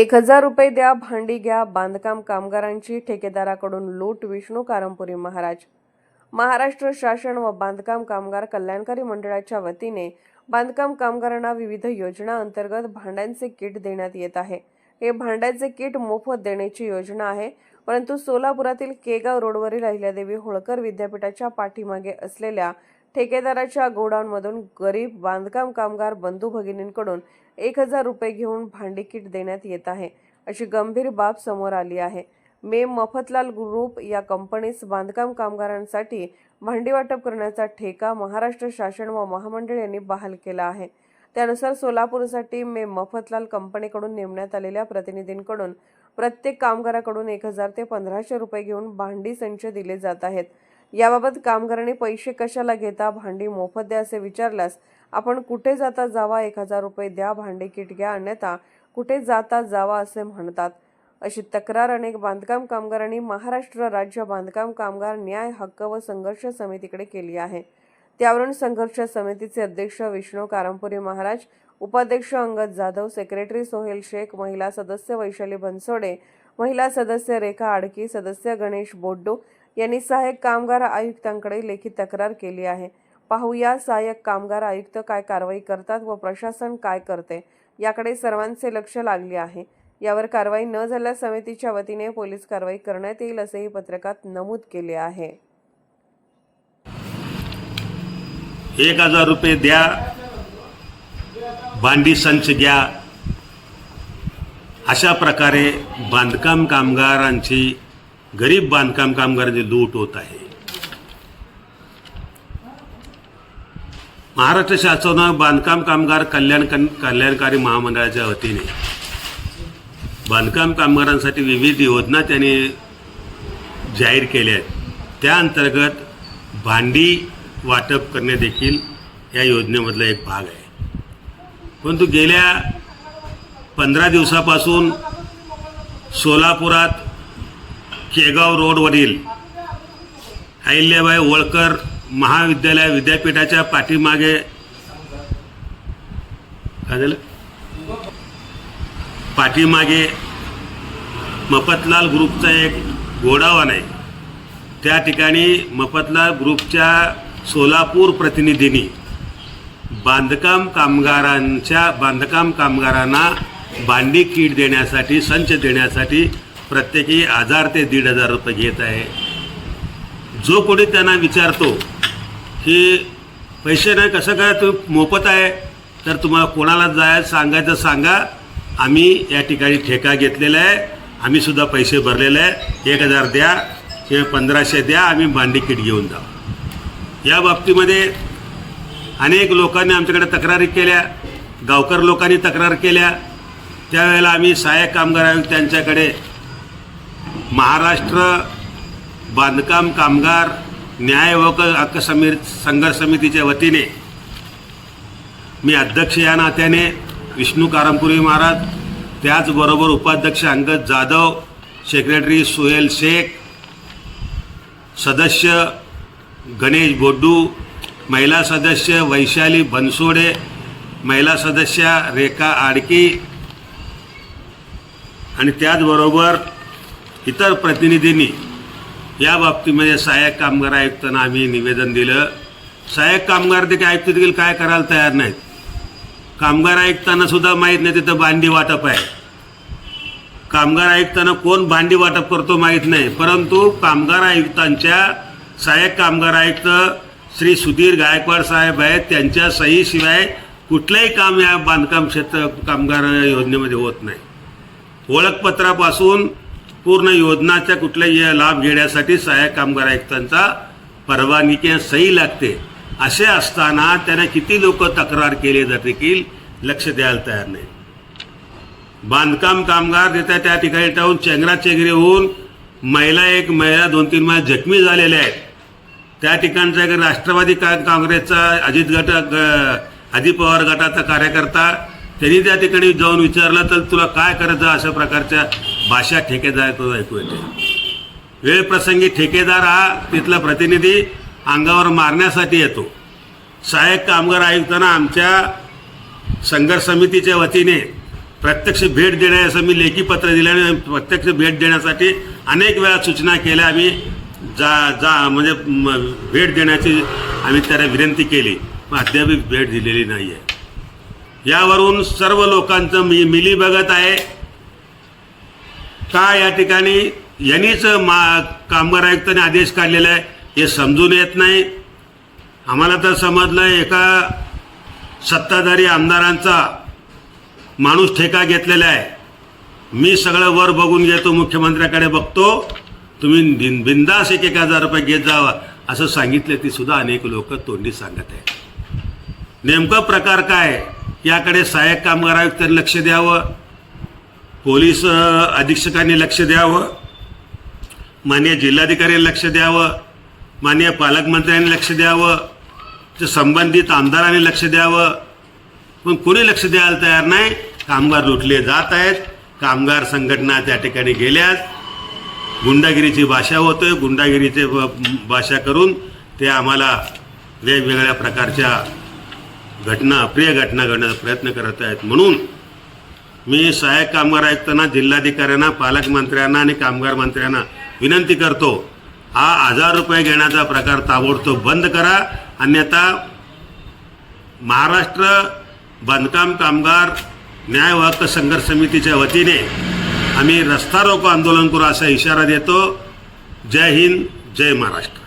एक हजार रुपये द्या भांडी घ्या बांधकाम कामगारांची ठेकेदाराकडून लूट विष्णू कारंपुरी महाराज. महाराष्ट्र शासन व बांधकाम कामगार कल्याणकारी मंडळाच्या वतीने बांधकाम कामगारांना विविध योजना अंतर्गत भांड्यांचे किट देण्यात येत आहे. हे भांड्याचे किट मोफत देण्याची योजना आहे परंतु सोलापुरातील केगाव रोडवरील अहिल्यादेवी होळकर विद्यापीठाच्या पाठीमागे असलेल्या ठेकेदाराच्या गोडाऊनमधून गरीब बांधकाम कामगार बंधू भगिनींकडून एक हजार रुपये घेऊन भांडी किट देण्यात येत आहे अशी गंभीर बाब समोर आली आहे. मे मफतलाल ग्रुप या कंपनीस बांधकाम कामगारांसाठी भांडी वाटप करण्याचा ठेका महाराष्ट्र शासन व महामंडळ यांनी बहाल केला आहे. त्यानुसार सोलापूरसाठी मे मफतलाल कंपनीकडून नेमण्यात आलेल्या प्रतिनिधींकडून प्रत्येक कामगाराकडून एक हजार ते पंधराशे रुपये घेऊन भांडी संच दिले जात आहेत. याबाबत कामगारांनी पैसे कशाला घेता? भांडी मोफत द्या असे विचारल्यास आपण कुठे जाता जावा? एक हजार रुपये द्या भांडी किट घ्या अन्यथा कुठे जाता जावा असे म्हणतात. अशी तक्रार अनेक बांधकाम कामगारांनी महाराष्ट्र राज्य बांधकाम कामगार न्याय हक्क व संघर्ष समितीकडे केली आहे. त्यावरून संघर्ष समितीचे अध्यक्ष विष्णू कारंपुरी महाराज उपाध्यक्ष अंगद जाधव सेक्रेटरी सोहेल शेख महिला सदस्य वैशाली बनसोडे महिला सदस्य रेखा आडकी सदस्य गणेश बोड्डो यांनी सहाय्यक कामगार आयुक्तांकडे लेखी तक्रार केली आहे. पाहूया सहाय्यक कामगार आयुक्त काय कारवाई करतात व प्रशासन काय करते याकडे सर्वांचे लक्ष लागले आहे. यावर कारवाई न झाल्यास समितीच्या वतीने पोलीस कारवाई करण्यात येईल असेही पत्रकात नमूद केले आहे. एक हजार रुपये द्या भांडी संच घ्या. अशा प्रकारे बांधकाम कामगारांची गरीब बांधकाम कामगारांची लूट होत आहे. महाराष्ट्र शासनानं बांधकाम कामगार कल्याण कल्याणकारी महामंडळाच्या वतीने बांधकाम कामगारांसाठी विविध योजना त्यांनी जाहीर केल्या आहेत. त्या अंतर्गत भांडी वाटप करणे देखील या योजनेमधला एक भाग आहे. परंतु गेल्या पंधरा दिवसापासून सोलापुरात केगाव रोडवरील अहिल्याबाई होळकर महाविद्यालय विद्यापीठाच्या पाठीमागे काय झालं? पाठीमागे मफतलाल ग्रुपचा एक गोडावान आहे त्या ठिकाणी मफतलाल ग्रुपच्या सोलापूर प्रतिनिधींनी बांधकाम कामगारांच्या बांधकाम कामगारांना भांडी किट देण्यासाठी संच देण्यासाठी प्रत्येकी हजार ते दीड हजार रुपये घेत आहे. जो कोणी त्यांना विचारतो की पैसे नाही कसं काय तुम्ही मोफत आहे? तर तुम्हाला कोणाला जाय सांगायचं सांगा. आम्ही या ठिकाणी ठेका घेतलेला आहे. आम्ही सुद्धा पैसे भरलेले आहे. एक हजार द्या किंवा पंधराशे द्या. आम्ही भांडी किट घेऊन जाऊ. या बाबतीमध्ये अनेक लोकांनी आमच्याकडे तक्रारी केल्या. गावकर लोकांनी तक्रार केल्या. त्यावेळेला आम्ही सहाय्यक कामगार त्यांच्याकडे महाराष्ट्र बांधकाम कामगार न्याय व हक्क समी संघर्ष समितीच्या वतीने मी अध्यक्ष या नात्याने विष्णू कारमपुरी महाराज त्याचबरोबर उपाध्यक्ष अंगद जाधव सेक्रेटरी सुहेल शेख सदस्य गणेश बोड्डू महिला सदस्य वैशाली बनसोडे महिला सदस्य रेखा आडकी आणि त्याचबरोबर इतर प्रतिनिधींनी या बाबतीमध्ये सहाय्यक कामगार आयुक्तांना आम्ही निवेदन दिलं. सहाय्यक कामगार देखील आयुक्त देखील काय करायला तयार नाहीत? कामगार आयुक्तांना सुद्धा माहीत नाही तिथं भांडी वाटप आहे. कामगार आयुक्तांना कोण भांडी वाटप करतो माहीत नाही. परंतु कामगार आयुक्तांच्या सहाय्यक कामगार आयुक्त श्री सुधीर गायकवाड साहेब आहेत. त्यांच्या सहीशिवाय कुठलंही काम या बांधकाम क्षेत्र कामगार योजनेमध्ये होत नाही. ओळखपत्रापासून पूर्ण योजनाच्या कुठल्याही लाभ घेण्यासाठी सहाय्यक कामगार आयुक्तांचा परवानगी किंवा सही लागते. असे असताना त्यांना किती लोक तक्रार केले जाते देखील लक्ष द्यायला तयार नाही. बांधकाम कामगार तिथे त्या ठिकाणी टाळून चेंगराचेंगरी होऊन महिला एक महिला दोन तीन महिला जखमी झालेल्या आहेत. त्या ठिकाणचा एक राष्ट्रवादी का काँग्रेसचा अजित गट अजित पवार गटाचा कार्यकर्ता त्यांनी त्या ठिकाणी जाऊन विचारलं तर तुला काय करायचं? अशा प्रकारच्या भाषा ठेकेदार ऐकू येते. वेळ प्रसंगी ठेकेदार हा तिथला प्रतिनिधी अंगावर मारण्यासाठी येतो. सहाय्यक कामगार आयुक्तांना आमच्या संघर्ष समितीच्या वतीने प्रत्यक्ष भेट देण्या असं मी लेखी पत्र दिल्याने प्रत्यक्ष भेट देण्यासाठी अनेक वेळा सूचना केल्या. आम्ही जा जा म्हणजे भेट देण्याची आम्ही त्याला विनंती केली. पण अद्याप भेट दिलेली नाही आहे यावरून सर्व लोकांचं मी मिली बघत आहे. का या ठिकाणी यांनीच मा कामगार आयुक्तांनी आदेश काढलेला आहे हे समजून येत नाही. आम्हाला तर समजलं एका सत्ताधारी आमदारांचा माणूस ठेका घेतलेला आहे. मी सगळं वर बघून घेतो मुख्यमंत्र्याकडे बघतो. तुम्ही बिन बिंदास एक एक हजार रुपये घेत जावा असं सांगितलं ती सुद्धा अनेक लोक तोंडी सांगत आहे नेमकं प्रकार काय? याकडे सहाय्यक कामगार आयुक्तांनी लक्ष द्यावं. पोलीस अधीक्षकांनी लक्ष द्यावं. मान्य जिल्हाधिकाऱ्यांनी लक्ष द्यावं. मान्य पालकमंत्र्यांनी लक्ष द्यावं. ते संबंधित आमदारांनी लक्ष द्यावं. पण कोणी लक्ष द्यायला तयार नाही? कामगार लुटले जात आहेत. कामगार संघटना त्या ठिकाणी गेल्यात. गुंडागिरीची भाषा होतोय. गुंडागिरीचे भाषा करून ते आम्हाला वेगवेगळ्या प्रकारच्या घटना अप्रिय घटना घडण्याचा प्रयत्न करत आहेत म्हणून मी सहाय्यक कामगार आयुक्तांना जिल्हाधिकाऱ्यांना पालकमंत्र्यांना आणि कामगार मंत्र्यांना विनंती करतो. हा हजार रुपये घेण्याचा प्रकार ताबडतोब बंद करा. अन्यथा महाराष्ट्र बांधकाम कामगार न्याय हक्क संघर्ष समितीच्या वतीने आम्ही रस्ता रोको आंदोलन करू असा इशारा देतो. जय हिंद जय महाराष्ट्र.